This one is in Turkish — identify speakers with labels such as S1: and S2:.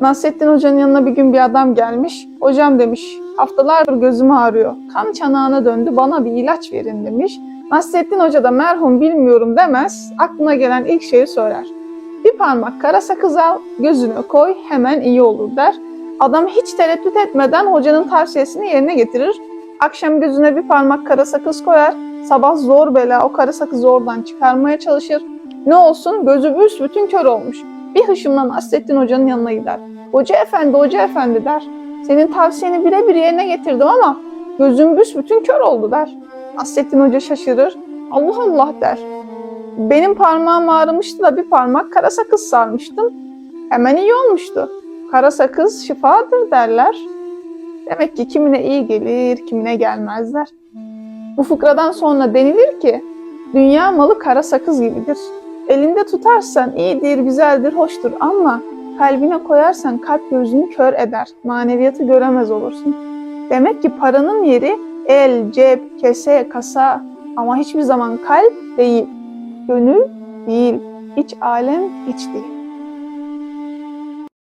S1: Nasrettin Hoca'nın yanına bir gün bir adam gelmiş. Hocam demiş, haftalardır gözüm ağrıyor. Kan çanağına döndü, bana bir ilaç verin demiş. Nasrettin Hoca da merhum bilmiyorum demez, aklına gelen ilk şeyi söyler. Bir parmak kara sakız al, gözüne koy, hemen iyi olur der. Adam hiç tereddüt etmeden hocanın tavsiyesini yerine getirir. Akşam gözüne bir parmak kara sakız koyar, sabah zor bela o kara sakızı oradan çıkarmaya çalışır. Ne olsun gözü büsbütün kör olmuş. Bir hışımla Nasrettin Hoca'nın yanına gider. Hoca efendi, hoca efendi der. Senin tavsiyeni birebir yerine getirdim ama gözüm büsbütün kör oldu der. Nasrettin Hoca şaşırır. Allah Allah der. Benim parmağım ağrımıştı da bir parmak kara sakız sarmıştım. Hemen iyi olmuştu. Kara sakız şifadır derler. Demek ki kimine iyi gelir, kimine gelmezler. Bu fıkradan sonra denilir ki dünya malı kara sakız gibidir. Elinde tutarsan iyidir, güzeldir, hoştur ama kalbine koyarsan kalp gözünü kör eder, maneviyatı göremez olursun. Demek ki paranın yeri el, cep, kese, kasa ama hiçbir zaman kalp değil, gönül değil, iç alem hiç değil.